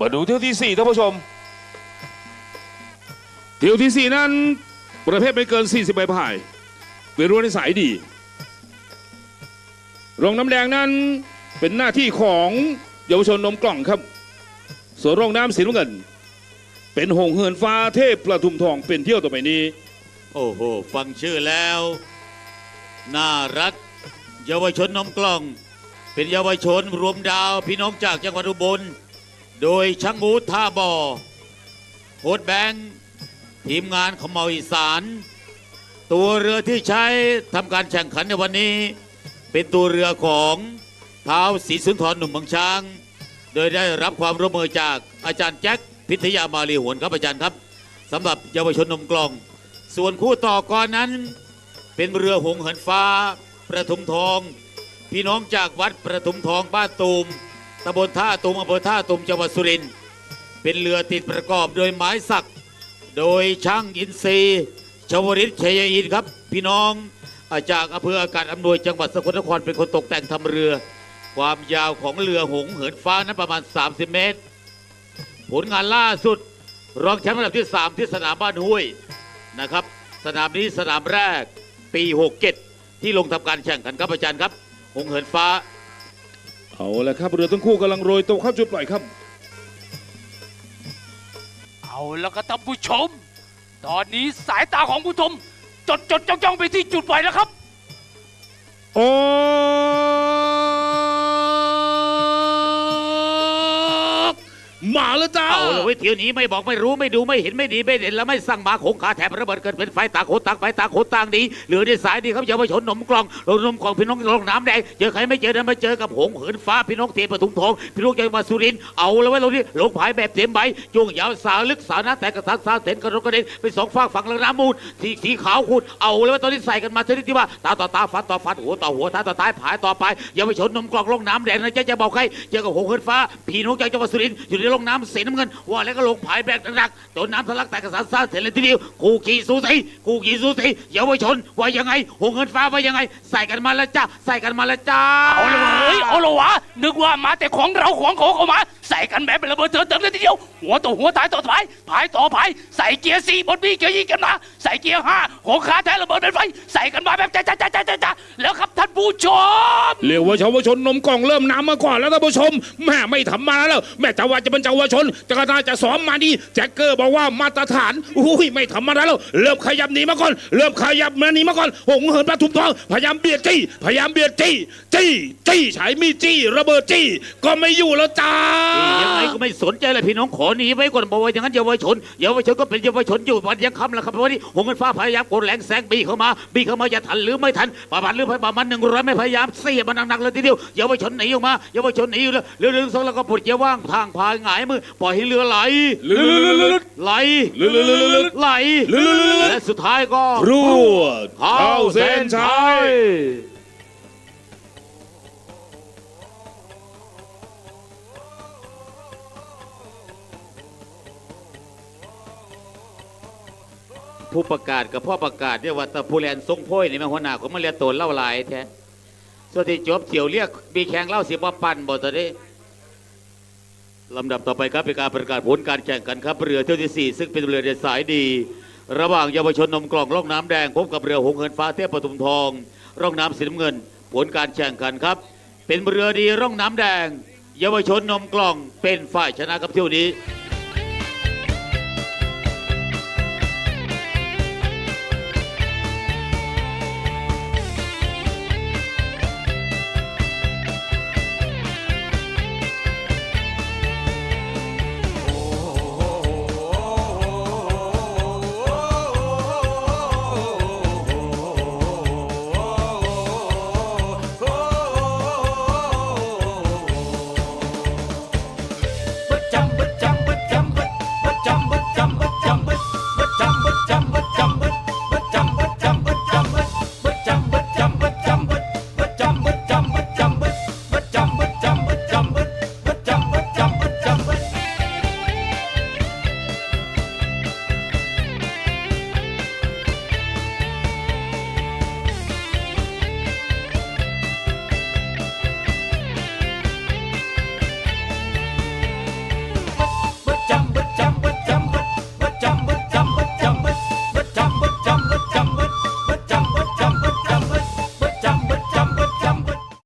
มาดูเที่ยวที่สี่ท่านผู้ชม เที่ยวที่สี่นั้น ประเภทไม่เกิน 40ใบพายเป็นรั้วในสายดีโรงน้ำแดงนั้นเป็นหน้าที่ของเยาวชนนมกล่องครับ ส่วนโรงน้ำสีน้ำเงิน เป็นหงเหินฟ้าเทพประทุมทองเป็นเที่ยวต่อไปนี้ โอ้โห ฟังชื่อแล้ว น่ารัก เยาวชนนมกล่อง เป็นเยาวชนรวมดาวพี่น้องจากจังหวัดอุบล โดยช่างบูท่าบ่อโค้ดแบงค์ทีมงานขมเมาอีสาน ตัวเรือที่ใช้ทำการแข่งขันในวันนี้ เป็นตัวเรือของเท้าวศรีสุนทรหนุ่มบางช้าง โดยได้รับความร่วมมือจากอาจารย์แจ็คพิทยามาลีหวนครับอาจารย์ครับสำหรับเยาวชนนมกลอง ส่วนคู่ต่อกอนนั้น เป็นเรือหงเหินฟ้า ประทุมทอง พี่น้องจากวัดประทุมทองบ้านตูม ตำบลท่าตูมอำเภอท่าตูมจังหวัดสุรินทร์เป็นเรือติดประกอบโดยไม้สัก โดยช่างอินทรีย์ชวริตชัยอินครับ พี่น้องอาจากอำเภออากาศอำนวยจังหวัดสกลนครเป็นคนตกแต่งทำเรือ ความยาวของเรือหงเหินฟ้านั้นประมาณ 30 เมตร ผลงานล่าสุด รองแชมป์อันดับที่ 3 ที่สนามบ้านห้วยนะครับ สนามนี้สนามแรกปี 67 ที่ลงทำการแข่งขันครับอาจารย์ครับ หงเหินฟ้า เอาละครับเรือทั้งคู่กำลังโรยตัวเข้าจุดปล่อยครับ เอาแล้วก็ท่านผู้ชม ตอนนี้สายตาของผู้ชมจดจดจ้องจ้องไปที่จุดปล่อยแล้วครับ โอ้ มาแล้วจ้าเอาเลยเว้ยเที่ยวนี้ไม่บอกไม่รู้ไม่ดูไม่เห็นไม่ดีไม่เด่นแล้วไม่สั่งมาโขงขาแถบระเบิดเกิดเป็นไฟตาโขต่างไฟตาโขต่างดีเหลือในสายดีครับเยาวชนหนมกลองลงนมกลองพี่น้องลงน้ำแดงเจอใครไม่เจอนั้นมาเจอกับหงเหินฟ้าพี่น้องเทียปทุมทองพี่น้องจังหวัดสุรินเอาเลยเว้ยเรานี่ลงผายแบบเต็มใบจุงยาวสาวลึกสาวน้าแต่กระทันสาวเต็นกระโดดกระเด็นเป็นสองฝั่งฝั่งละน้ำมูลสีสีขาวขุดเอาเลยว่าตอนนี้ใส่กันมาชนิดที่ว่าตาต่อตาฟันต่อฟันหัวต่อหัวท้ายต่อท้ายผายต่อไปเยาวชนนมกลองลงน้ำแดงนะจ๊ะจะบอกใครเจอกับหงเหินฟ้าพี่น้องจจังหวัดสุรินอยู่ในลงน้ำสีน้ำเงิน ว่าแล้วก็ลงผายแบบหนักๆจนน้ำทะลักแต่กระสันซ่าเสร็จเลยทีเดียวคู่ขี่สูสีคู่ขี่สูสีเยาวชนว่ายังไงหงเหินฟ้าว่ายังไง ใส่กันมาแล้วจ้าใส่กันมาแล้วจ้าเอาละเฮ้ยเอาละวะนึกว่ามาแต่ของเราของเขาเข้ามาใส่กันแบบเป็นระเบิดเถิดเถิดเลยทีเดียว หัวต่อหัวท้ายต่อท้ายผายต่อผายใส่เกียร์สี่บนบีเกียร์ยี่กันมาใส่เกียร์ห้าหัวขาแท้ระเบิดเป็นไฟใส่กันมาแบบจ้าจ้าจ้าจ้าจ้าจ้าแล้วครับท่านผู้ชมเรียกว่าเยาวชนนมกล่องเริ่มน้ำมาก่อนแล้วท่านผู้ชมแม่ไม่ทำมาแล้วแม่จะว่าจะเป็นเยาวชนจะกระนาจะซ้อมมาดีแจ็คเกอร์บอกว่ามาตรฐานอุ้ยไม่ทำมาแล้วเริ่มขยับหนีมาก่อน เริ่มขยับมาหนีมาก่อนหงเหินปทุมทองพยายามเบียดจี้พยายามเบียดจี้จี้จี้ใช้มีดจี้ระเบิดจี้ ก็ไม่อยู่แล้วจ้ายังไงก็ไม่สนใจเลยพี่น้องขอหนีไว้ก่อนบอกว่าอย่างนั้นเยาวชนเยาวชนก็เป็นเยาวชนอยู่วันยังค่ำแล้วครับเพราะว่านี่หงเงินฟ้าพยายามกดแรงแซงบีเข้ามาบีเข้ามาจะทันหรือไม่ทันประมาณหรือประมาณหนึ่งร้อยไม่พยายามเสียมันหนักๆเลยทีเดียวเยาวชนหนีออกมาเยาวชนหนีอยู่แล้วเรือเรือสองแล้วก็ปลดเยร์ว่างทางพายงายมือปล่อยให้เรือไหลลึดลึดลึดลึดไหลลึดลึดลึดลึดไหลลึดลึดลึดลึดและสุดท้ายก็รวดเข้าเส้นชัยผู้ประกาศกับพ่อประกาศเนี่ยว่าแตะผู้แลนทรงโพ้ยนี่แม่หัวหน้าของมันเรียกตัวเล่าหลายแท้ส่วนที่จบเที่ยวเรียกมีแข่งเล่าสิบว่าปั่นบ่ตอนนี้ ลำดับต่อไปครับเป็นการประกาศผลการแข่งขันครับเรือเที่ยวที่สี่ซึ่งเป็นเรือเดินสายดี ระหว่างเยาวชนนมกล่องร่องน้ำแดงพบกับเรือหงเหินฟ้าเทพปทุมทอง ร่องน้ำสีน้ำเงิน ผลการแข่งขันครับ เป็นเรือดีร่องน้ำแดง เยาวชนนมกล่องเป็นฝ่ายชนะครับเที่ยวนี้